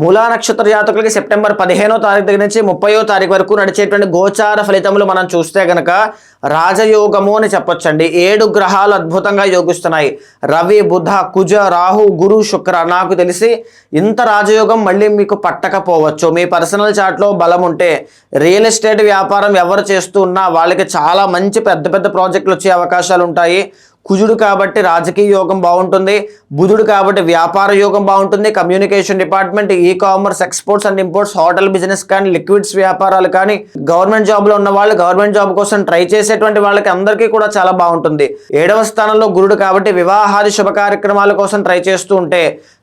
మూలా నక్షత్ర జాతకులకి సెప్టెంబర్ పదిహేనో తారీఖు దగ్గర నుంచి ముప్పయో తారీఖు వరకు నడిచేటువంటి గోచార ఫలితములు మనం చూస్తే గనక రాజయోగము అని చెప్పొచ్చండి. ఏడు గ్రహాలు అద్భుతంగా యోగిస్తున్నాయి. రవి బుధ కుజ రాహు గురు శుక్ర నాకు తెలిసి ఇంత రాజయోగం మళ్ళీ మీకు పట్టకపోవచ్చు. మీ పర్సనల్ చాట్లో బలం ఉంటే రియల్ ఎస్టేట్ వ్యాపారం ఎవరు చేస్తూ ఉన్నా వాళ్ళకి చాలా మంచి పెద్ద పెద్ద ప్రాజెక్టులు వచ్చే అవకాశాలు ఉంటాయి. కుజుడు కాబట్టి రాజకీయ యోగం బాగుంటుంది బుధుడు కాబట్టి వ్యాపార యోగం బాగుంటుంది communication department e commerce exports and imports hotel business కానీ లిక్విడ్స్ వ్యాపారాలు కానీ గవర్నమెంట్ జాబ్లో ఉన్న వాళ్ళు గవర్నమెంట్ జాబ్ కోసం ట్రై చేసేటువంటి వాళ్ళకి అందరికీ కూడా చాలా బాగుంటుంది. ఏడవ స్థానంలో గురుడు కాబట్టి వివాహాది శుభ కార్యక్రమాల కోసం ట్రై చేస్తూ ఉంటే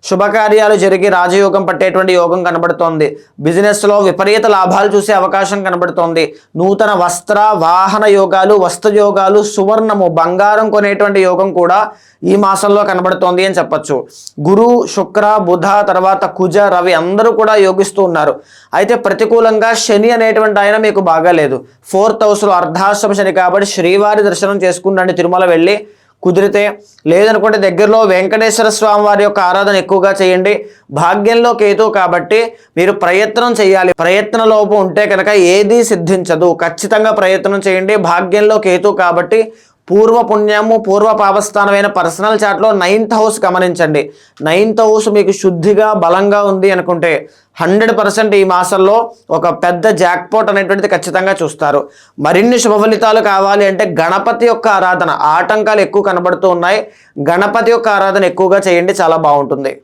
శుభకార్యాలు జరిగి రాజయోగం పట్టేటువంటి యోగం కనబడుతోంది. బిజినెస్లో విపరీత లాభాలు చూసే అవకాశం కనబడుతోంది. నూతన వస్త్ర వాహన యోగాలు వస్తు యోగాలు సువర్ణము బంగారం కొనేటువంటి యోగం కూడా ఈ మాసంలో కనబడుతోంది అని చెప్పొచ్చు. గురు శుక్ర బుధ తర్వాత కుజ రవి అందరూ కూడా యోగిస్తూ ఉన్నారు. అయితే ప్రతికూలంగా శని అనేటువంటి ఆయన మీకు బాగాలేదు ఫోర్త్ హౌస్లో అర్ధాశ్రమ శని కాబట్టి శ్రీవారి దర్శనం చేసుకుండండి తిరుమల వెళ్ళి. కుదిరితే లేదనుకుంటే దగ్గరలో వెంకటేశ్వర స్వామి వారి యొక్క ఆరాధన ఎక్కువగా చేయండి. భాగ్యంలో కేతు కాబట్టి మీరు ప్రయత్నం చేయాలి. ప్రయత్న లోపం ఉంటే కనుక ఏదీ సిద్ధించదు. ఖచ్చితంగా ప్రయత్నం చేయండి. భాగ్యంలో కేతు కాబట్టి పూర్వ పుణ్యము పూర్వ పాపస్థానమైన పర్సనల్ చాట్లో నైన్త్ హౌస్ గమనించండి. నైన్త్ హౌస్ మీకు శుద్ధిగా బలంగా ఉంది అనుకుంటే హండ్రెడ్ పర్సెంట్ ఈ మాసంలో ఒక పెద్ద జాక్పాట్ అనేటువంటిది ఖచ్చితంగా చూస్తారు. మరిన్ని శుభ ఫలితాలు కావాలి అంటే గణపతి యొక్క ఆరాధన. ఆటంకాలు ఎక్కువ కనబడుతూ ఉన్నాయి. గణపతి యొక్క ఆరాధన ఎక్కువగా చేయండి చాలా బాగుంటుంది.